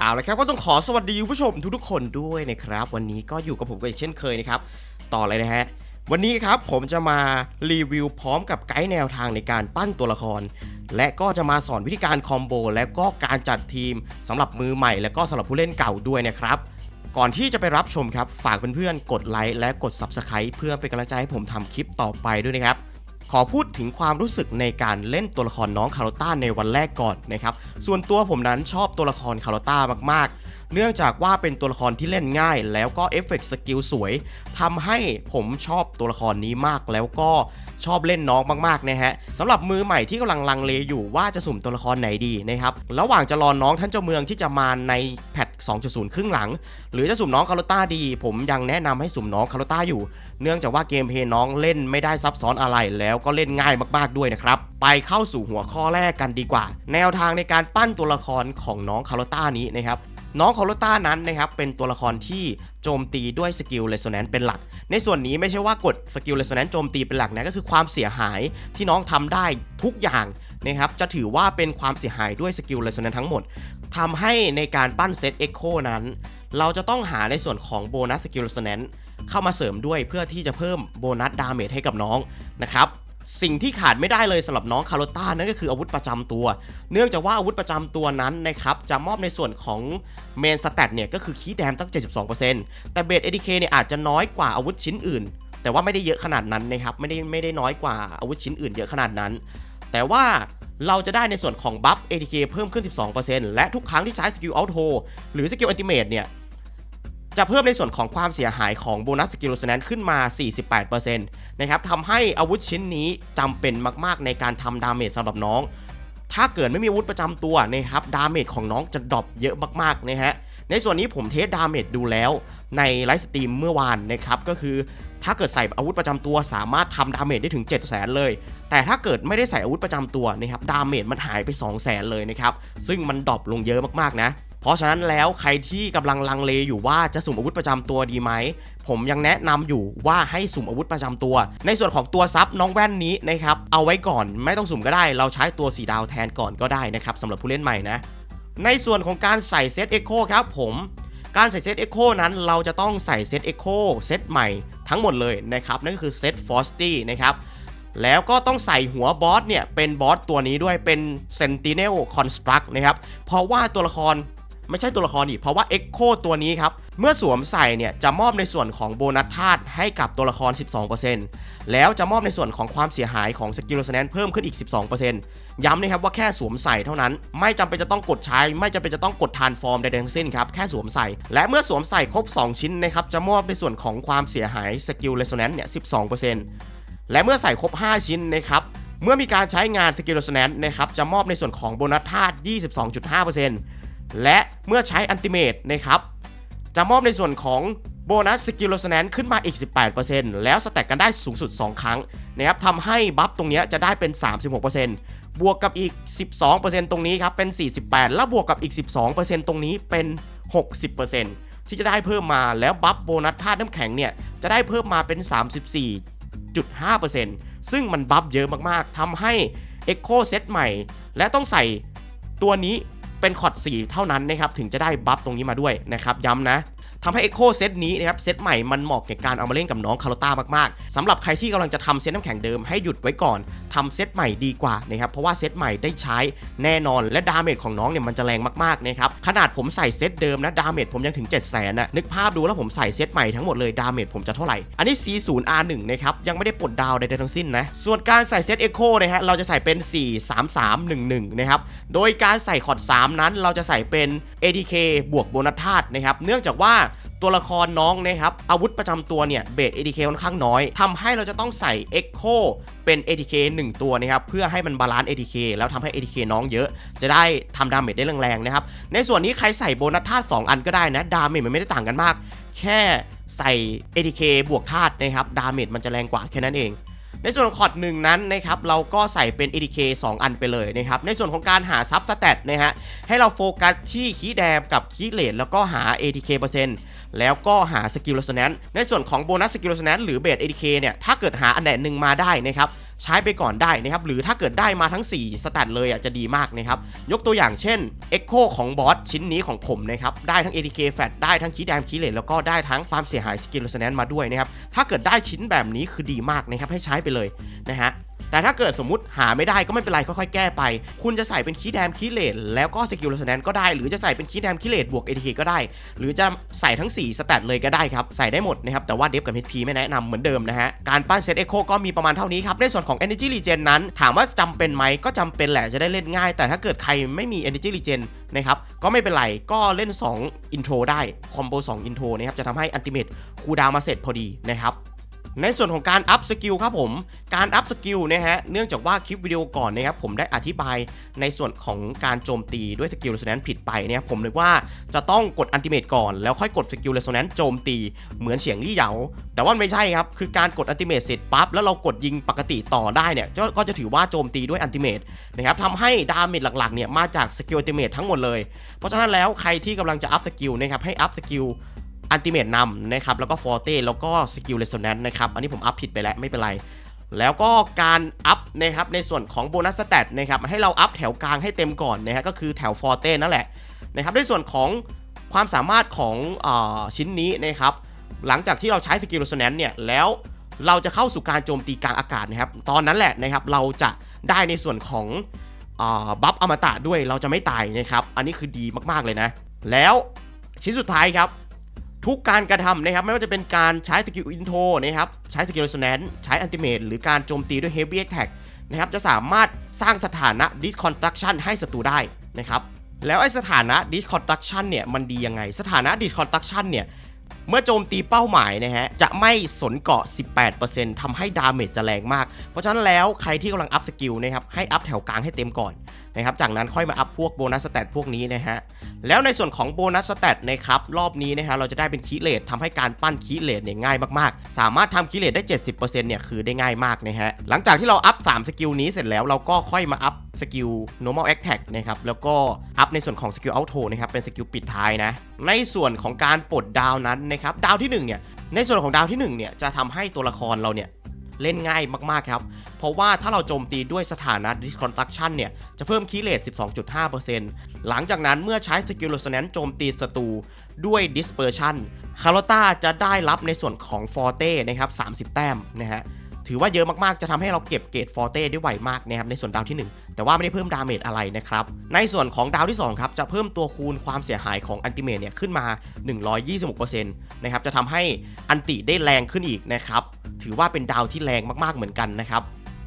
เอาละครับก็ต้องขอสวัสดีผู้ชมทุกๆคนด้วยนะครับ วันนี้ก็อยู่กับผมก็อีกเช่นเคยนะครับ ต่อเลยนะฮะวันนี้ครับผมจะมารีวิวพร้อมกับไกด์แนวทางในการปั้นตัวละคร และก็จะมาสอนวิธีการคอมโบและก็การจัดทีมสำหรับมือใหม่ และก็สำหรับผู้เล่นเก่าด้วยนะครับ ก่อนที่จะไปรับชมครับ ฝากเพื่อนๆกดไลค์และกด Subscribe เพื่อเป็นกำลังใจให้ผมทำคลิปต่อไปด้วยนะครับ ขอพูดถึงความรู้สึกในการเล่นตัวละครน้องคาร์ลต้าในวันแรกก่อนนะครับ ส่วนตัวผมนั้นชอบตัวละครคาร์ลต้ามากๆเนื่องจากว่าเป็นตัวละครที่เล่นง่าย แล้วก็เอฟเฟกต์สกิลสวยทำให้ผมชอบตัวละครนี้มากแล้วก็ ชอบเล่นน้องมากๆนะฮะสำหรับมือใหม่ที่กำลังลังเลอยู่ว่าจะสุ่มตัวละครไหนดีนะครับระหว่างจะรอน้องท่านเจ้าเมืองที่จะมาในแพท 2.0 ครึ่งหลัง หรือจะสุ่มน้องคาร์ลต้าดี ผมยังแนะนำให้สุ่มน้องคาร์ลต้าอยู่ เนื่องจากว่าเกมเพย์น้องเล่นไม่ได้ซับซ้อนอะไรแล้วก็เล่นง่ายมากๆด้วยนะครับไปเข้าสู่หัวข้อแรกกันดีกว่า แนวทางในการปั้นตัวละครของน้องคาร์ลต้านี้นะครับ น้องคาร์โลต้านั้นนะครับเป็นตัวละครที่โจมตีด้วยสกิลเรโซแนนซ์เป็นหลัก ในส่วนนี้ไม่ใช่ว่ากดสกิลเรโซแนนซ์โจมตีเป็นหลักนะก็คือความเสียหายที่น้องทำได้ทุกอย่างนะครับจะถือว่าเป็นความเสียหายด้วยสกิลเรโซแนนซ์ทั้งหมดทำให้ในการปั้นเซตเอ็กโคนั้น เราจะต้องหาในส่วนของโบนัสสกิลเรโซแนนซ์เข้ามาเสริมด้วยเพื่อที่จะเพิ่มโบนัสดาเมจให้กับน้องนะครับ สิ่งที่ขาดไม่ได้เลยสำหรับน้องคาร์โลต้านั่นก็คืออาวุธประจำตัว เนื่องจากว่าอาวุธประจำตัวนั้นนะครับจะมอบในส่วนของเมนสแตทเนี่ยก็คือคีย์แดมตั้ง 72%แต่เบสเอดีเคเนี่ยอาจจะน้อยกว่าอาวุธชิ้นอื่น แต่ว่าไม่ได้เยอะขนาดนั้นนะครับไม่ได้ไม่ได้น้อยกว่าอาวุธชิ้นอื่นเยอะขนาดนั้น แต่ว่าเราจะได้ในส่วนของบัฟ ATK เพิ่มขึ้น 12%และทุกครั้งที่ใช้สกิลอัลโทหรือสกิลอัลติเมทเนี่ย จะเพิ่มในส่วนของความเสียหายของโบนัสสกิลสแนนขึ้นมา 48%นะครับทำให้อาวุธชิ้นนี้จำเป็นมาก ๆ ในการทำดาเมจสำหรับน้อง ถ้าเกิดไม่มีอาวุธประจำตัวนะครับดาเมจของน้องจะดรอปเยอะมากๆนะฮะในส่วนนี้ผมเทสดาเมจดูแล้วในไลฟ์สตรีมเมื่อวานนะครับก็คือถ้าเกิดใส่อาวุธประจำตัวสามารถทำดาเมจได้ถึง 7 0 0 0 0เลย แต่ถ้าเกิดไม่ได้ใส่อาวุธประจำตัวนะครับดาเมจมันหายไป 2 0 0 0 0 0เลยนะครับ ซึ่งมันดรอปลงเยอะมากๆนะ ราะฉะนั้นแล้วใครที่กำลังลังเลอยู่ว่าจะสุ่มอาวุธประจำตัวดีไหม ผมยังแนะนำอยู่ว่าให้สุ่มอาวุธประจำตัว ในส่วนของตัวซับน้องแว่นนี้นะครับเอาไว้ก่อนไม่ต้องสุ่มก็ได้ เราใช้ตัวสีดาวแทนก่อนก็ได้นะครับสำหรับผู้เล่นใหม่นะในส่วนของการใส่เซตเอ็กโคครับผมการใส่เซตเอ็กโคนั้นเราจะต้องใส่เซตเอ็กโคเซตใหม่ทั้งหมดเลยนะครับนั่นก็คือเซตฟอสตี้นะครับแล้วก็ต้องใส่หัวบอสเนี่ยเป็นบอสตัวนี้ด้วยเป็น Sentinel Construct นะครับ เพราะว่าตัวละคร ไม่ใช่ตัวละครอีกเพราะว่า Echo ตัวนี้ครับ เมื่อสวมใส่เนี่ยจะมอบในส่วนของโบนัสธาตุให้กับตัวละคร 12%แล้วจะมอบในส่วนของความเสียหายของสกิลสแนนเพิ่มขึ้นอีก 12%ย้ำนะครับว่าแค่สวมใส่เท่านั้น ไม่จำเป็นจะต้องกดใช้ ไม่จำเป็นจะต้องกดทานฟอร์มใดๆทั้งสิ้นครับแค่สวมใส่ และเมื่อสวมใส่ครบ 2 ชิ้นนะครับจะมอบในส่วนของความเสียหายสกิลเรโซแนนเนี่ย12%และเมื่อใส่ครบ 5 ชิ้นนะครับเมื่อมีการใช้งานสกิล r ร s แนนนะครับจะมอบในส่วนของโบนัสธาตุ22.5% และเมื่อใช้อันติเมตนะครับจะมอบในส่วนของโบนัสสกิล r ร s แนนขึ้นมาอีก 18%แล้วสแต็กกันได้สูงสุด 2 ครั้งนะครับทำให้บัฟตรงนี้จะได้เป็น 36%บวกกับอีก 12%ตรงนี้ครับเป็น 48 แล้วบวกกับอีก 12%ตรงนี้เป็น 60%ที่จะได้เพิ่มมาแล้วบัฟโบนัสธาตุน้ำแข็งเนี่ยจะได้เพิ่มมาเป็น 34.5%ซึ่งมันบัฟเยอะมากๆทำให้ Echo เซตใหม่ และต้องใส่ตัวนี้ เป็นคอร์ด4เท่านั้นนะครับถึงจะได้บัฟตรงนี้มาด้วยนะครับย้ำนะ ทำให้ Echo เซตนี้นะครับเซตใหม่มันเหมาะแก่การเอามาเล่นกับน้องคาร์ลต้ามากๆสำหรับใครที่กำลังจะทำเซตน้ำแข็งเดิมให้หยุดไว้ก่อนทำเซตใหม่ดีกว่านะครับเพราะว่าเซตใหม่ได้ใช้แน่นอนและดาเมจของน้องเนี่ยมันจะแรงมากๆนะครับขนาดผมใส่เซตเดิมนะดาเมจผมยังถึง 7 0 0 0 0นะนึกภาพดูแล้วผมใส่เซตใหม่ทั้งหมดเลยดาเมจผมจะเท่าไหร่อันนี้ C0R1 นะครับยังไม่ได้ปลดดาวใดๆทั้งสิ้นนะส่วนการใส่เซต Echo นะฮะเราจะใส่เป็น 43311นะครับโดยการใส่คอร์ด3นั้นเราจะใส่เป็น ATK บวกโบนัสธาตุนะครับเนื่องจากว่า ตัวละครน้องนะครับ อาวุธประจำตัวเนี่ยเบส ATK ค่อนข้างน้อยทำให้เราจะต้องใส่ Echo เป็น ATK 1 ตัวนะครับ เพื่อให้มันบาลานซ์ ATK แล้วทำให้ ATK น้องเยอะ จะได้ทำดาเมจได้แรงๆนะครับ ในส่วนนี้ใครใส่โบนัสธาตุ2อันก็ได้นะ ดาเมจมันไม่ได้ต่างกันมาก แค่ใส่ ATK บวกธาตุนะครับ ดาเมจมันจะแรงกว่าแค่นั้นเอง ในส่วนของคอร์ดหนึ่งนั้นนะครับเราก็ใส่เป็น ADK 2 อันไปเลยนะครับในส่วนของการหาซับสแตทนะฮะให้เราโฟกัสที่คีแดมกับคีเลดแล้วก็หา ADK เปอร์เซ็นต์แล้วก็หาสกิล r ร s แนนในส่วนของโบนัสสกิล r ร s แนนหรือเบส ADK เนี่ยถ้าเกิดหาอันไหนหนึ่งมาได้นะครับ ใช้ไปก่อนได้นะครับหรือถ้าเกิดได้มาทั้ง 4 สแตทเลยอะจะดีมากนะครับยกตัวอย่างเช่น Echo ของบอสชิ้นนี้ของผมนะครับได้ทั้ง ATK Fat ได้ทั้งคีย์แดมคีเลนแล้วก็ได้ทั้งความเสียหายสกิล r สแนนมาด้วยนะครับถ้าเกิดได้ชิ้นแบบนี้คือดีมากนะครับให้ใช้ไปเลยนะฮะ แต่ถ้าเกิดสมมติหาไม่ได้ก็ไม่เป็นไรค่อยๆแก้ไป คุณจะใส่เป็นคีย์แดมคีย์เลนแล้วก็สกิล r สแนนก็ได้ หรือจะใส่เป็นคีย์แดมคีย์เลนบวก ATK ก็ได้ หรือจะใส่ทั้ง 4 สแตทเลยก็ได้ครับ ใส่ได้หมดนะครับ แต่ว่าเดฟกับ HP ไม่แนะนำเหมือนเดิมนะฮะ การปั้นเซตเอ็กโคก็มีประมาณเท่านี้ครับ ในส่วนของ Energy Regen นั้น ถามว่าจำเป็นไหมก็จำเป็นแหละจะได้เล่นง่าย แต่ถ้าเกิดใครไม่มี Energy Regen นะครับก็ไม่เป็นไรก็เล่น2 intro ได้คอมโบ2 intro นะครับจะทำให้อันติเมตคูดาวมาเสร็จพอดีนะครับ ในส่วนของการอัพสกิลครับผม การอัพสกิลนะฮะ เนื่องจากว่าคลิปวิดีโอก่อนนะครับผมได้อธิบายในส่วนของการโจมตีด้วยสกิลเรสโนนผิดไปเนะครับผมนึกว่าจะต้องกดอันติเมตก่อนแล้วค่อยกดสกิลเรสโนนโจมตีเหมือนเฉียงลี่เหยา แต่ว่าไม่ใช่ครับ คือการกดอันติเมตเสร็จปั๊บแล้วเรากดยิงปกติต่อได้เนี่ยก็จะถือว่าโจมตีด้วยอันติเมตนะครับทำให้ดาเมจหลักๆเนี่ยมาจากสกิลอันติเมตทั้งหมดเลย เพราะฉะนั้นแล้วใครที่กำลังจะอัพสกิลนะครับให้อัพสกิล อันติเมตนำนะครับแล้วก็ฟอร์เต้แล้วก็สกิลเรสโนแนนนะครับอันนี้ผมอัพผิดไปแล้วไม่เป็นไร แล้วก็การอัพนะครับในส่วนของโบนัสสเตตนะครับให้เราอัพแถวกลางให้เต็มก่อนนะฮะก็คือแถวฟอร์เต้นั่นแหละนะครับในส่วนของความสามารถของอชิ้นนี้นะครับหลังจากที่เราใช้สกิลเรสโนแนนเนี่ยแล้วเราจะเข้าสู่การโจมตีกลางอากาศนะครับ ตอนนั้นแหละนะครับเราจะได้ในส่วนของบัฟอมตะด้วยเราจะไม่ตายนะครับ อันนี้คือดีมากๆเลยนะ แล้วชิ้นสุดท้ายครับ ทุกการกระทำนะครับ ไม่ว่าจะเป็นการใช้สกิลอินโทรนะครับใช้สกิลโร s แนนใช้อันติเมตหรือการโจมตีด้วย Heavy Attack นะครับจะสามารถสร้างสถานะดิสคอนตรักชันให้ศัตรูได้นะครับแล้วไอ้สถานะดิสคอนตรักชันเนี่ยมันดียังไง สถานะดิสคอนตรักชันเนี่ย เมื่อโจมตีเป้าหมายนะฮะ จะไม่สนเกาะ 18%ทำให้ดาเมจจะแรงมาก เพราะฉะนั้นแล้วใครที่กำลังอัพสกิลนะครับ ให้อัพแถวกลางให้เต็มก่อนนะครับ จากนั้นค่อยมาอัพพวกโบนัสสเตตพวกนี้นะฮะ แล้วในส่วนของโบนัสสเตตนะครับ รอบนี้นะฮะเราจะได้เป็นคีเลททำให้การปั้นคีเลทเนี่ยง่ายมากๆ สามารถทำคีเลทได้ 70%เนี่ยคือได้ง่ายมากนะฮะ หลังจากที่เราอัพ3สกิลนี้เสร็จแล้วเราก็ค่อยมาอัพสกิล normal attack นะครับแล้วก็อัพในส่วนของสกิล auto นะครับเป็นสกิลปิดท้ายนะในส่วนของการปลดดาวนั้นนะครับดาวที่ 1 เนี่ย ในส่วนของดาวที่ 1 เนี่ย จะทำให้ตัวละครเราเนี่ยเล่นง่ายมาก ๆ ครับ เพราะว่าถ้าเราโจมตีด้วยสถานะ Disconstruction เนี่ย จะเพิ่มคีย์เลส12.5%หลังจากนั้นเมื่อใช้สกิล r ร s แนนโจมตีศัตรูด้วย Dispersion คาร์ลต้าจะได้รับในส่วนของ Forte นะครับ 30 แต้มนะฮะ ถือว่าเยอะมากๆ จะทำให้เราเก็บเกรดฟอร์เต้ได้ไวมากนะครับในส่วนดาวที่ 1 แต่ว่าไม่ได้เพิ่มดาเมจอะไรนะครับ ในส่วนของดาวที่2ครับจะเพิ่มตัวคูณความเสียหายของอันติเมทเนี่ยขึ้นมา 126%นะครับจะทำให้อันติได้แรงขึ้นอีกนะครับถือว่าเป็นดาวที่แรงมากๆเหมือนกันนะครับ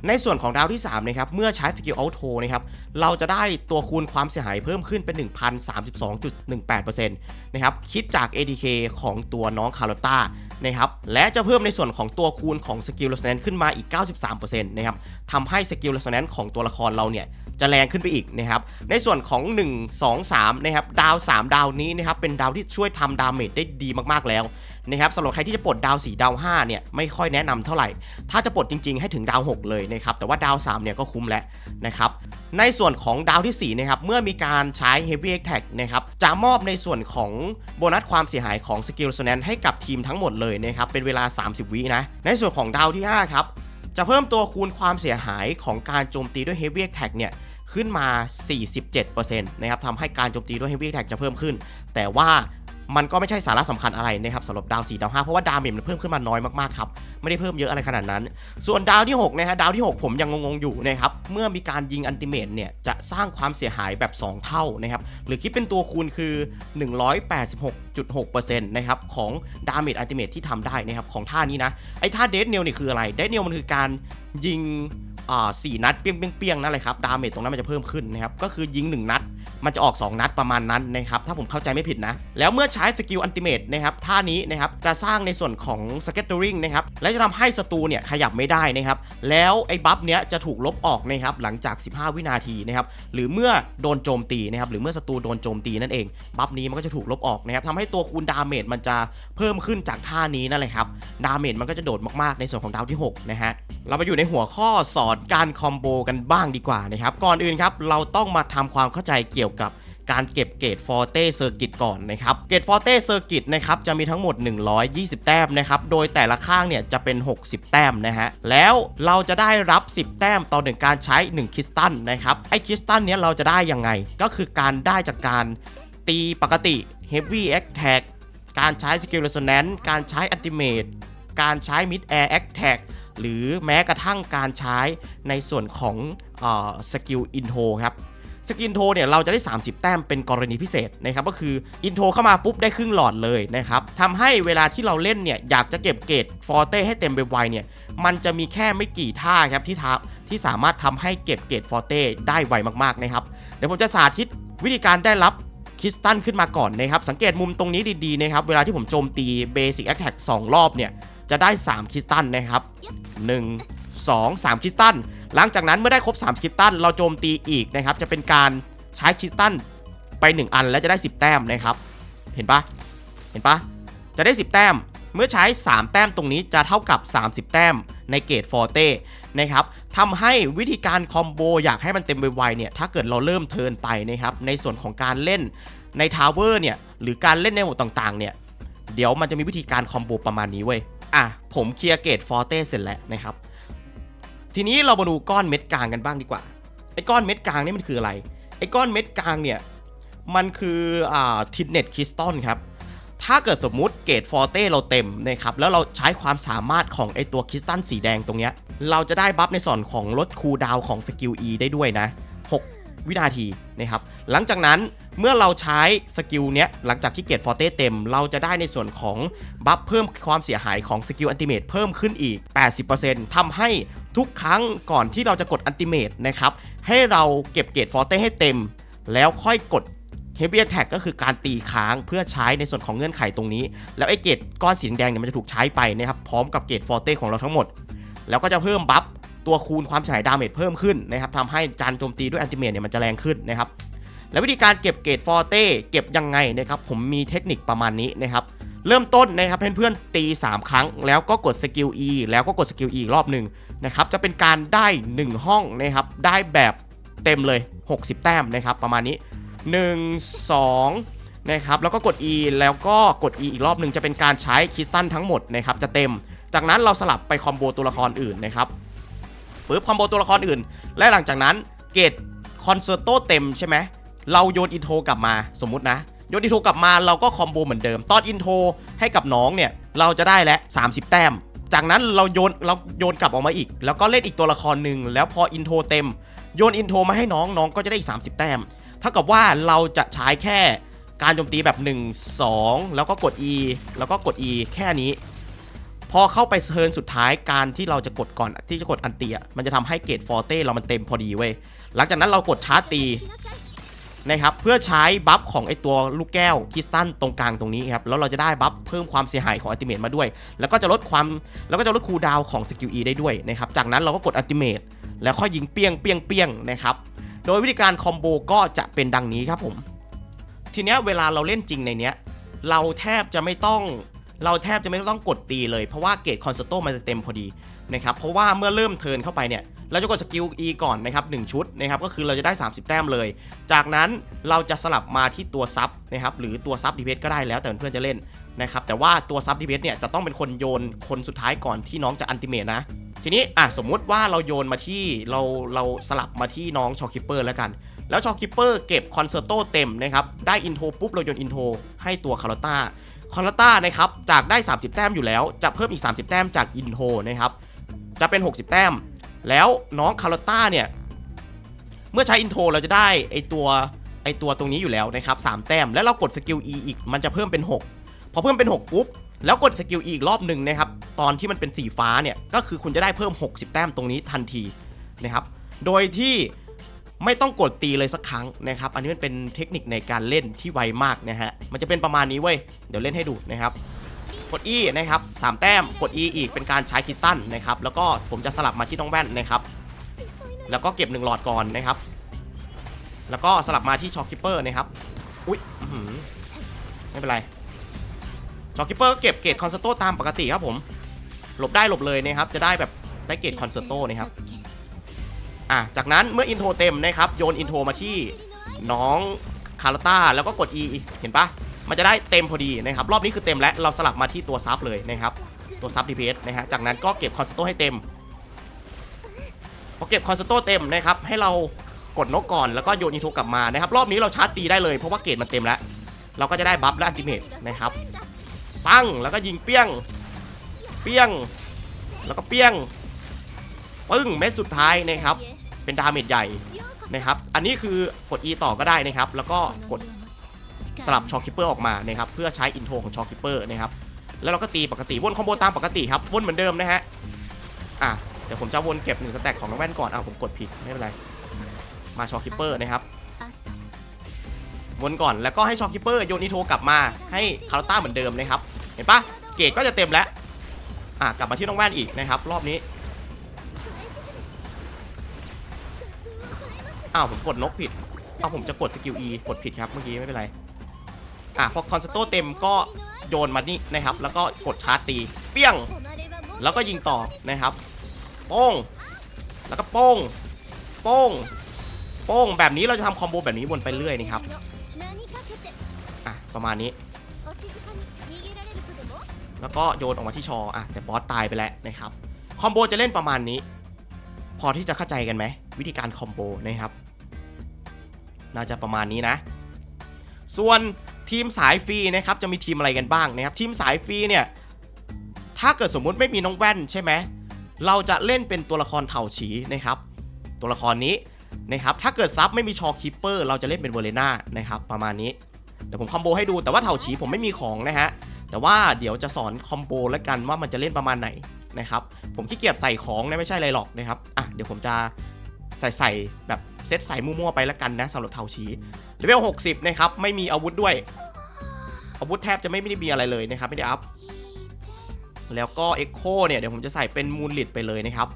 ในส่วนของดาวที่ 3 นะครับ เมื่อใช้สกิลอ u โทนะครับ เราจะได้ตัวคูณความเสียหายเพิ่มขึ้นเป็น 1,032.18%นะครับ คิดจาก ADK ของตัวน้องคาร์ลต้านะครับ และจะเพิ่มในส่วนของตัวคูณของสกิล r ร s แนนขึ้นมาอีก 93%นะครับทำให้สกิล r ร s แนนของตัวละครเราเนี่ยจะแรงขึ้นไปอีกนะครับ ในส่วนของ 1 2 3 นะครับ ดาว 3 ดาวนี้นะครับ เป็นดาวที่ช่วยทำดาเมจได้ดีมากๆแล้ว นะครับสำหรับใครที่จะปลดดาว 4 ดาว 5 เนี่ยไม่ค่อยแนะนำเท่าไหร่ ถ้าจะปลดจริงๆให้ถึงดาว 6 เลยนะครับ แต่ว่าดาว 3 เนี่ยก็คุ้มแล้วนะครับ ในส่วนของดาวที่ 4 นะครับ เมื่อมีการใช้ Heavy Attack นะครับ จะมอบในส่วนของโบนัสความเสียหายของสกิล r ร s แนนให้กับทีมทั้งหมดเลยนะครับ เป็นเวลา 30 วินะ ในส่วนของดาวที่ 5 ครับ จะเพิ่มตัวคูณความเสียหายของการโจมตีด้วย Heavy Attack เนี่ยขึ้นมา 47%นะครับทำให้การโจมตีด้วย Heavy Attack จะเพิ่มขึ้น แต่ว่า มันก็ไม่ใช่สาระสำคัญอะไรนะครับสำหรับดาว4ดาว5เพราะว่าดาเมจมันเพิ่มขึ้นมาน้อยมากๆครับไม่ได้เพิ่มเยอะอะไรขนาดนั้น ส่วนดาวที่6นะฮะดาวที่ 6 ผมยังงงๆอยู่นะครับเมื่อมีการยิงอันติเมตเนี่ยจะสร้างความเสียหายแบบ 2 เท่านะครับหรือคิดเป็นตัวคูณคือ 186.6%นะครับของดาเมจอันติเมตที่ทำได้นะครับของท่านี้นะไอ้ท่าเดสเนลนี่คืออะไรเดสเนลมันคือการยิง สี่นัดเปี้ยงเปี้ยงนั่นเลยครับดาเมจตรงนั้นมันจะเพิ่มขึ้นนะครับก็คือยิง 1 นัด มันจะออก 2 นัดประมาณนั้นนะครับถ้าผมเข้าใจไม่ผิดนะ แล้วเมื่อใช้สกิลอันติเมตนะครับท่านี้นะครับจะสร้างในส่วนของสเก็ตเตอริงนะครับและจะทำให้ศัตรูเนี่ยขยับไม่ได้นะครับแล้วไอ้บัฟเนี้ยจะถูกลบออกนะครับหลังจาก 15 วินาทีนะครับหรือเมื่อโดนโจมตีนะครับหรือเมื่อศัตรูโดนโจมตีนั่นเองบัฟนี้มันก็จะถูกลบออกนะครับทำให้ตัวคูณดาเมจมันจะเพิ่มขึ้นจากท่านี้นั่นแหละครับดาเมจมันก็จะโดดมากๆในส่วนของดาวที่6นะฮะเรามาอยู่ในหัวข้อสอนการคอมโบกันบ้างดีกว่านะครับก่อนอื่นครับเราต้องมาทำความเข้าใจเกี่ยวกับการเก็บเกรดฟอร์เต้เซอร์กิตก่อนนะครับ เกรดฟอร์เต้เซอร์กิตนะครับจะมีทั้งหมด 120 แต้มนะครับ โดยแต่ละข้างเนี่ยจะเป็น 60 แต้มนะฮะ แล้วเราจะได้รับ 10 แต้มต่อหนึ่งการใช้ 1 คริสตัลนะครับ ไอ้คริสตัลเนี้ยเราจะได้ยังไง ก็คือการได้จากการตีปกติ Heavy Attack การใช้ Skill Resonance การใช้ Ultimate การใช้ Mid Air Attack หรือแม้กระทั่งการใช้ในส่วนของสกิลอินโทครับสกินโทเนี่ยเราจะได้ 30 แต้มเป็นกรณีพิเศษนะครับก็คืออินโทเข้ามาปุ๊บได้ครึ่งหลอดเลยนะครับทำให้เวลาที่เราเล่นเนี่ยอยากจะเก็บเกรดฟอร์เต้ให้เต็มไวเนี่ยมันจะมีแค่ไม่กี่ท่าครับที่ทาที่สามารถทำให้เก็บเกรดฟอร์เต้ได้ไวมากๆนะครับเดี๋ยวผมจะสาธิตวิธีการได้รับคริสตัลขึ้นมาก่อนนะครับสังเกตมุมตรงนี้ดีๆนะครับเวลาที่ผมโจมตีเบสิกแอ t แท็ก2รอบเนี่ย จะได้ 3 คริสตัลนะครับ 1 2 3 คริสตัลหลังจากนั้นเมื่อได้ครบ 3 คริสตัลเราโจมตีอีกนะครับ จะเป็นการใช้คริสตัลไป 1 อันแล้วจะได้ 10 แต้มนะครับ เห็นปะเห็นปะจะได้ 10 แต้มเมื่อใช้ 3 แต้มตรงนี้จะเท่ากับ 30 แต้มในเกรดฟอร์เต้นะครับทำให้วิธีการคอมโบอยากให้มันเต็มไวๆเนี่ย ถ้าเกิดเราเริ่มเทิร์นไปนะครับ ในส่วนของการเล่นในทาวเวอร์เนี่ย หรือการเล่นในโหมดต่างๆ เนี่ย เดี๋ยวมันจะมีวิธีการคอมโบประมาณนี้เว้ย อะผมเคลียร์เกรดฟอร์เต้เสร็จแล้วนะครับ ทีนี้เรามาดูก้อนเม็ดกลางกันบ้างดีกว่าไอ้ก้อนเม็ดกลางนี่มันคืออะไรไอ้ก้อนเม็ดกลางเนี่ยมันคืออ่าทินเน็ตคริสตัลครับถ้าเกิดสมมุติเกรดฟอร์เต้เราเต็มนะครับแล้วเราใช้ความสามารถของไอตัวคริสตัลสีแดงตรงเนี้ยเราจะได้บัฟในส่วนของลดคูลดาวของสกิล E ได้ด้วยนะ 6 วินาทีนะครับหลังจากนั้นเมื่อเราใช้สกิลเนี้ยหลังจากที่เกรดฟอร์เต้เต็ม เราจะได้ในส่วนของบัฟเพิ่มความเสียหายของสกิลอันติเมตเพิ่มขึ้นอีก 80%ทำให้ทุกครั้งก่อนที่เราจะกดอันติเมตนะครับให้เราเก็บเกรดฟอร์เต้ให้เต็ม แล้วค่อยกด Heavy Attack ก็คือการตีค้างเพื่อใช้ในส่วนของเงื่อนไขตรงนี้ แล้วไอ้เกรดก้อนสีแดงเนี่ยมันจะถูกใช้ไปนะครับพร้อมกับเกรดฟอร์เต้ของเราทั้งหมด แล้วก็จะเพิ่มบัฟ ตัวคูณความเสียหายดาเมจเพิ่มขึ้นนะครับทำให้การโจมตีด้วยอันติเมตเนี่ยมันจะแรงขึ้นนะครับแล้ววิธีการเก็บเกรดฟอร์เต้เก็บยังไงนะครับผมมีเทคนิคประมาณนี้นะครับเริ่มต้นนะครับเพื่อนๆตี 3 ครั้ง แล้วก็กดสกิล E แล้วก็กดสกิล E อีกรอบหนึ่งนะครับจะเป็นการได้ 1 ห้องนะครับได้แบบเต็มเลย 60 แต้มนะครับประมาณนี้ 1 2นะครับแล้วก็กด E แล้วก็กด E อีกรอบหนึ่งจะเป็นการใช้คริสตัลทั้งหมดนะครับจะเต็ม จากนั้นเราสลับไปคอมโบตัวละครอื่นนะครับ ปึ๊บคอมโบตัวละครอื่น และหลังจากนั้นเกรดคอนเซอร์ตโตเต็มใช่ไหมเราโยนอินโทรกลับมาสมมุตินะโยนอินโทรกลับมาเราก็คอมโบเหมือนเดิม ตอนอินโทรให้กับน้องเนี่ยเราจะได้แล้ว30 แต้ม จากนั้นเราโยนเราโยนกลับออกมาอีก แล้วก็เล่นอีกตัวละครหนึ่งแล้วพออินโทรเต็มโยนอินโทรมาให้น้องน้องก็จะได้อีก 30 แต้มเท่ากับว่าเราจะใช้แค่การโจมตีแบบ 1 2 แล้วก็กด E แล้วก็กด E แค่นี้ พอเข้าไปเทิร์นสุดท้ายการที่เราจะกดก่อนที่จะกดอันเตียมันจะทำให้เกรดฟอร์เต้เรามันเต็มพอดีเว้ยหลังจากนั้นเรากดชาร์จตีนะครับเพื่อใช้บัฟของไอตัวลูกแก้วคริสตัลตรงกลางตรงนี้ครับแล้วเราจะได้บัฟเพิ่มความเสียหายของอัลติเมตมาด้วย แล้วก็จะลดความแล้วก็จะลดคูดาวของสกิล E ได้ด้วยนะครับจากนั้นเราก็กดอัลติเมตแล้วค่อยยิงเปี้ยงเปี้ยงเปี้ยงนะครับโดยวิธีการคอมโบก็จะเป็นดังนี้ครับผมทีเนี้ยเวลาเราเล่นจริงในเนี้ยเราแทบจะไม่ต้อง เราแทบจะไม่ต้องกดตีเลยเพราะว่าเกรดคอนเซอร์โตมันจะเต็มพอดีนะครับเพราะว่าเมื่อเริ่มเทิร์นเข้าไปเนี่ยเราจะกดสกิล E ก่อนนะครับ1ชุดนะครับก็คือเราจะได้ 30 แต้มเลย จากนั้นเราจะสลับมาที่ตัวซับนะครับหรือตัวซับดีเพก็ได้แล้วแต่เพื่อนจะเล่นนะครับแต่ว่าตัวซับดีเพเนี่ยจะต้องเป็นคนโยนคนสุดท้ายก่อนที่น้องจะอันติเมตนะทีนี้อะสมมุติว่าเราโยนมาที่เราเราสลับมาที่น้องชอคิปเปอร์แล้วกัน แล้วชอคิปเปอร์เก็บคอนเซอร์ตโตเต็มนะครับได้อินโทรปุ๊บเราโยนอินโทรให้ตัวคาร์ต้า คอร์ต้านะครับจากได้ 30 แต้มอยู่แล้ว จะเพิ่มอีก 30 แต้มจากอินโทนะครับจะเป็น 60 แต้ม แล้วน้องคาร์ต้าเนี่ย เมื่อใช้อินโทรเราจะได้ไอตัวไอตัวตรงนี้อยู่แล้วนะครับ3แต้ม แล้วเรากดสกิล E อีกมันจะเพิ่มเป็น 6 พอเพิ่มเป็น 6 ปุ๊บ แล้วกดสกิล E อีกรอบหนึ่งนะครับ ตอนที่มันเป็นสีฟ้าเนี่ย ก็คือคุณจะได้เพิ่ม 60 แต้มตรงนี้ทันทีนะครับ โดยที่ ไม่ต้องกดตีเลยสักครั้งนะครับ อันนี้มันเป็นเทคนิคในการเล่นที่ไวมากนะฮะ มันจะเป็นประมาณนี้เว้ย เดี๋ยวเล่นให้ดูนะครับ กด E นะครับสามแต้ม กด E อีกเป็นการใช้คริสตัลนะครับ แล้วก็ผมจะสลับมาที่น้องแว่นนะครับ แล้วก็เก็บหนึ่งหลอดก่อนนะครับ แล้วก็สลับมาที่ช็อคคิปเปอร์นะครับ อุ๊ยไม่เป็นไร ช็อคคิปเปอร์เก็บเกรดคอนเซอร์ตตามปกติครับผม หลบได้หลบเลยนะครับ จะได้แบบได้เกรดคอนเซอร์ตนะครับ อะจากนั้นเมื่ออินโทรเต็มนะครับโยนอินโทรมาที่น้องคาร์ต้าแล้วก็กด E เห็นปะมันจะได้เต็มพอดีนะครับรอบนี้คือเต็มแล้วเราสลับมาที่ตัวซับเลยนะครับตัวซับ DPS นะฮะจากนั้นก็เก็บคอนสโตให้เต็มพอเก็บคอนสโตเต็มนะครับให้เรากดนกก่อนแล้วก็โยนอีโทรกลับมานะครับรอบนี้เราชาร์จตีได้เลยเพราะว่าเกรดมันเต็มแล้ว เราก็จะได้บัฟและอันติเมตนะครับปังแล้วก็ยิงเปี้ยง เปี้ยง แล้วก็เปี้ยงปึ้งเม็ดสุดท้ายนะครับ เป็นดาเมจใหญ่นะครับ อันนี้คือกด E ต่อก็ได้นะครับ แล้วก็กดสลับช็อคคิปเปอร์ออกมานะครับ เพื่อใช้อินโทรของช็อคคิปเปอร์นะครับ แล้วเราก็ตีปกติวนคอมโบตามปกติครับวนเหมือนเดิมนะฮะ อะเดี๋ยวผมจะวนเก็บหนึ่งสแต็กของน้องแว่นก่อนอ้าวผมกดผิดไม่เป็นไร มาช็อคคิปเปอร์นะครับ วนก่อนแล้วก็ให้ช็อคคิปเปอร์โยนอีโทรกลับมาให้คาร์ต้าเหมือนเดิมนะครับ เห็นปะเกรดก็จะเต็มแล้ว อะกลับมาที่น้องแว่นอีกนะครับ รอบนี้ อ้าวผมกดนกผิดอ้าวผมจะกดสกิล E กดผิดครับเมื่อกี้ไม่เป็นไรอะพอคอนสโตเต็มก็โยนมานี่นะครับ แล้วก็กดชาร์จตี เปี้ยง แล้วก็ยิงต่อนะครับโป้งแล้วก็โป้งโป้งโป้งแบบนี้เราจะทำคอมโบแบบนี้วนไปเรื่อยนะครับอะประมาณนี้ แล้วก็โยนออกมาที่ชออะแต่บอสตายไปแล้วนะครับคอมโบจะเล่นประมาณนี้ พอที่จะเข้าใจกันไหมวิธีการคอมโบนะครับน่าจะประมาณนี้นะ ส่วนทีมสายฟรีนะครับจะมีทีมอะไรกันบ้างนะครับ ทีมสายฟรีเนี่ยถ้าเกิดสมมุติไม่มีน้องแว่นใช่ไหมเราจะเล่นเป็นตัวละครเถาฉีนะครับ ตัวละครนี้นะครับถ้าเกิดซับไม่มีชอคิปเปอร์เราจะเล่นเป็นเวเลน่านะครับประมาณนี้เดี๋ยวผมคอมโบให้ดูแต่ว่าเถาฉีผมไม่มีของนะฮะแต่ว่าเดี๋ยวจะสอนคอมโบแล้วกันว่ามันจะเล่นประมาณไหน นะครับผมขี้เกียจใส่ของนะไม่ใช่อะไรหรอกนะครับอะเดี๋ยวผมจะใส่ใส่แบบเซตใส่มั่วๆไปล้วกันนะสำหรับเถาฉีเลเวล60นะครับไม่มีอาวุธด้วย อาวุธแทบจะไม่ได้มีอะไรเลยนะครับไม่ได้อัพแล้วก็ Echo เนี่ยเดี๋ยวผมจะใส่เป็นมูลลิดไปเลยนะครับ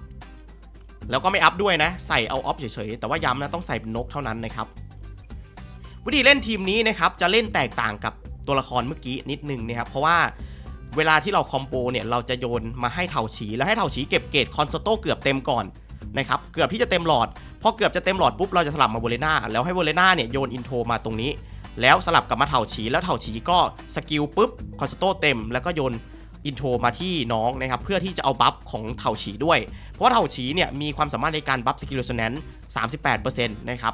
แล้วก็ไม่อัพด้วยนะ ใส่เอาออฟเฉยๆ แต่ว่าย้ำนะต้องใส่เป็นนกเท่านั้นนะครับวิธีเล่นทีมนี้นะครับจะเล่นแตกต่างกับตัวละครเมื่อกี้นิดนึงนะครับเพราะว่า เวลาที่เราคอมโบเนี่ยเราจะโยนมาให้เถาฉีแล้วให้เถาฉีเก็บเกรดคอนโซโตเกือบเต็มก่อนนะครับเกือบที่จะเต็มหลอดพอเกือบจะเต็มหลอดปุ๊บเราจะสลับมาโวเลน่าแล้วให้โวเลน่าเนี่ยโยนอินโทรมาตรงนี้ แล้วสลับกับมาเถาฉีแล้วเถาฉีก็สกิลปุ๊บคอนโซโตเต็มแล้วก็โยนอินโทรมาที่น้องนะครับเพื่อที่จะเอาบัฟของเถาฉีด้วย เพราะว่าเถาฉีเนี่ยมีความสามารถในการบัฟสกิลโรสแนน38%นะครับ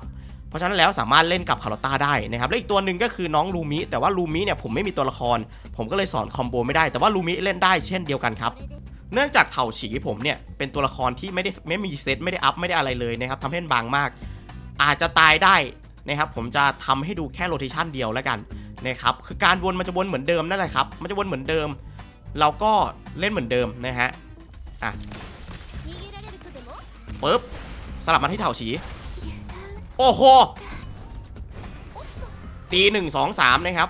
เพราะฉะนั้นแล้วสามารถเล่นกับคาร์ลต้าได้นะครับและอีกตัวหนึ่งก็คือน้องลูมิแต่ว่าลูมิเนี่ยผมไม่มีตัวละคร ผมก็เลยสอนคอมโบไม่ได้แต่ว่าลูมิเล่นได้เช่นเดียวกันครับเนื่องจากเถาฉีผมเนี่ยเป็นตัวละครที่ไม่ได้ไม่มีเซตไม่ได้อัพไม่ได้อะไรเลยนะครับทำให้มันบางมาก อาจจะตายได้นะครับผมจะทำให้ดูแค่โรเทชันเดียวแล้วกันนะครับคือการวนมันจะวนเหมือนเดิมนั่นแหละครับมันจะวนเหมือนเดิม เราก็เล่นเหมือนเดิมนะฮะอะปึ๊บสลับมาที่เถาฉี โอ้โหตีหนึ่งสองสามนะครับ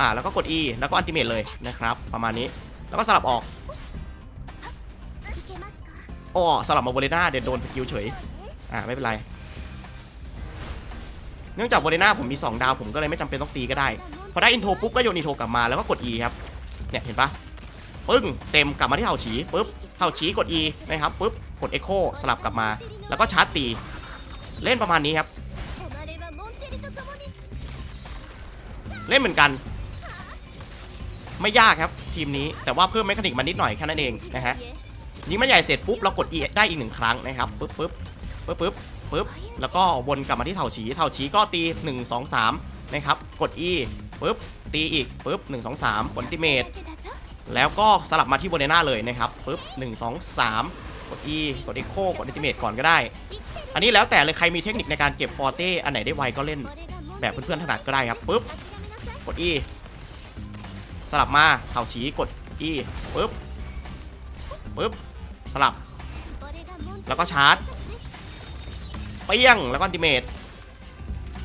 อ่าแล้วก็กด E แล้วก็อันติเมตเลยนะครับ ประมาณนี้แล้วก็สลับออกโอ้สลับมาโวเลน่าเดี๋ยวโดนสกิลเฉย อ่าไม่เป็นไร เนื่องจากโวเลน่าผมมี 2 ดาวผมก็เลยไม่จำเป็นต้องตีก็ได้ พอได้อินโทรปุ๊บก็โยนอินโทรกลับมาแล้วก็กด E ครับ เนี่ยเห็นปะปึ้งเต็มกลับมาที่เถาฉีปุ๊บเถาฉีกด E นะครับปุ๊บกด Echo สลับกลับมา แล้วก็ชาร์จตี เล่นประมาณนี้ครับ เล่นเหมือนกัน ไม่ยากครับ ทีมนี้แต่ว่าเพิ่มเมคานิกมานิดหน่อยแค่นั้นเองนะฮะยิงมันใหญ่เสร็จปุ๊บเรากด E ได้อีกหนึ่งครั้งนะครับปุ๊บปุ๊บปุ๊บปุ๊บปุ๊บแล้วก็วนกลับมาที่เถาฉีเถาฉีก็ตี 1 2 3นะครับกด E ปุ๊บตีอีกปุ๊บ1 2 3กดติเมตแล้วก็สลับมาที่โบเนน่าเลยนะครับปุ๊บ1 2 3 กด E กด Echo กดติเมตก่อนก็ได้ อันนี้แล้วแต่เลยใครมีเทคนิคในการเก็บฟอร์เต้อันไหนได้ไวก็เล่นแบบเพื่อนๆถนัดก็ได้ครับปุ๊บกด E สลับมาเข่าฉีกด E ปึ๊บปึ๊บสลับ แล้วก็ชาร์จเปี้ยงแล้วก็อัติเมต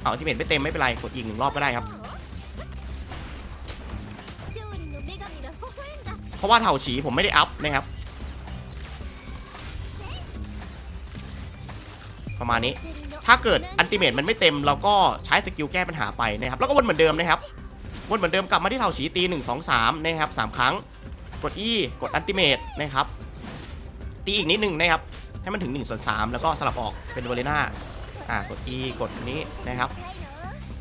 เอาอัติเมตไม่เต็มไม่เป็นไรกดอีกหนึ่งรอบก็ได้ครับ เพราะว่าเถาฉีผมไม่ได้อัพนะครับ ประมาณนี้ ถ้าเกิดอันติเมตมันไม่เต็มเราก็ใช้สกิลแก้ปัญหาไปนะครับ แล้วก็วนเหมือนเดิมนะครับ วนเหมือนเดิมกลับมาที่เถาฉีตี1 2 3นะครับ3ครั้ง กด E กดอันติเมตนะครับ ตีอีกนิดหนึ่งนะครับ ให้มันถึง1ส่วน3แล้วก็สลับออกเป็นวอลเลน่าอ่ากด E กดนี้นะครับ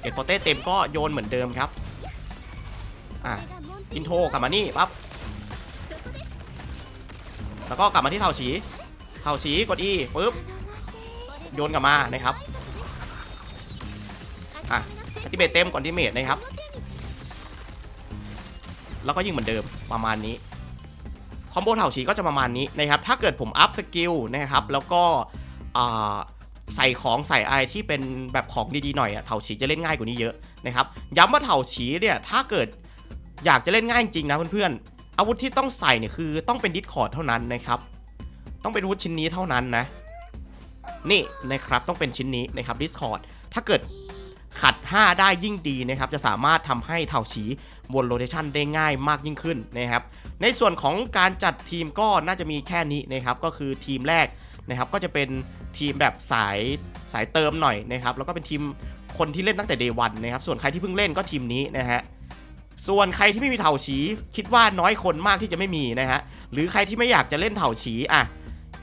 เอ็ดโปเต้เต็มก็โยนเหมือนเดิมครับ อะอินโทรกลับมานี่ปั๊บ แล้วก็กลับมาที่เท่าฉีเท่าฉีกด E ปุ๊บ โยนกลับมานะครับอะอัติเมตเต็มก่อนที่เมตนะครับ แล้วก็ยิงเหมือนเดิมประมาณนี้คอมโบเถาฉีก็จะประมาณนี้นะครับถ้าเกิดผมอัพสกิลนะครับแล้วก็ใส่ของใส่อะไรที่เป็นแบบของดีๆหน่อยอะเถาฉีจะเล่นง่ายกว่านี้เยอะนะครับย้ำว่าเถาฉีเนี่ยถ้าเกิดอยากจะเล่นง่ายจริงนะเพื่อนๆอาวุธที่ต้องใส่เนี่ยคือต้องเป็นดิสคอร์ดเท่านั้นนะครับต้องเป็นอาวุธชิ้นนี้เท่านั้นนะ นี่นะครับต้องเป็นชิ้นนี้นะครับ Discord ถ้าเกิดขัด 5 ได้ยิ่งดีนะครับ จะสามารถทำให้เถาฉีวนโรเทชันได้ง่ายมากยิ่งขึ้นนะครับ ในส่วนของการจัดทีมก็น่าจะมีแค่นี้นะครับ ก็คือทีมแรกนะครับ ก็จะเป็นทีมแบบสายสายเติมหน่อยนะครับ แล้วก็เป็นทีมคนที่เล่นตั้งแต่เดวันนะครับ ส่วนใครที่เพิ่งเล่นก็ทีมนี้นะฮะส่วนใครที่ไม่มีเถาฉีคิดว่าน้อยคนมากที่จะไม่มีนะฮะหรือใครที่ไม่อยากจะเล่นเถาฉีอะ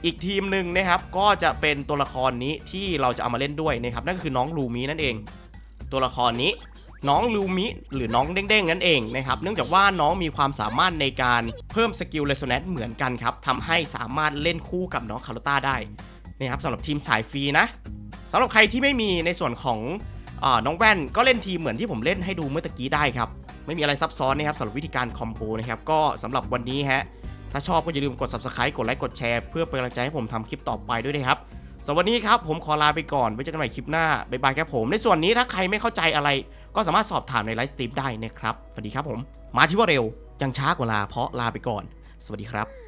อีกทีมหนึ่งนะครับก็จะเป็นตัวละครนี้ที่เราจะเอามาเล่นด้วยนะครับนั่นก็คือน้องลูมินั่นเอง ตัวละครนี้น้องลูมิหรือน้องเด้งๆนั่นเองนะครับเนื่องจากว่าน้องมีความสามารถในการเพิ่มสกิลเรโซแนนซ์เหมือนกันครับทำให้สามารถเล่นคู่กับน้องคาร์ลต้าได้นะครับสำหรับทีมสายฟรีนะสำหรับใครที่ไม่มีในส่วนของอน้องแว่นก็เล่นทีมเหมือนที่ผมเล่นให้ดูเมื่อตะกี้ได้ครับไม่มีอะไรซับซ้อนนะครับสำหรับวิธีการคอมโบนะครับก็สำหรับวันนี้ฮะ ถ้าชอบก็อย่าลืมกด subscribe กดไลค์กดแชร์เพื่อเป็นกำลังใจให้ผมทำคลิปต่อไปด้วยนะครับสำหรับวันนี้ครับผมขอลาไปก่อนไว้เจอกันใหม่คลิปหน้าบ๊ายบายครับผม ในส่วนนี้ถ้าใครไม่เข้าใจอะไร ก็สามารถสอบถามในไลฟ์สตรีมได้นะครับสวัสดีครับผม มาที่ว่าเร็วยังช้ากว่าลาเพราะลาไปก่อน สวัสดีครับ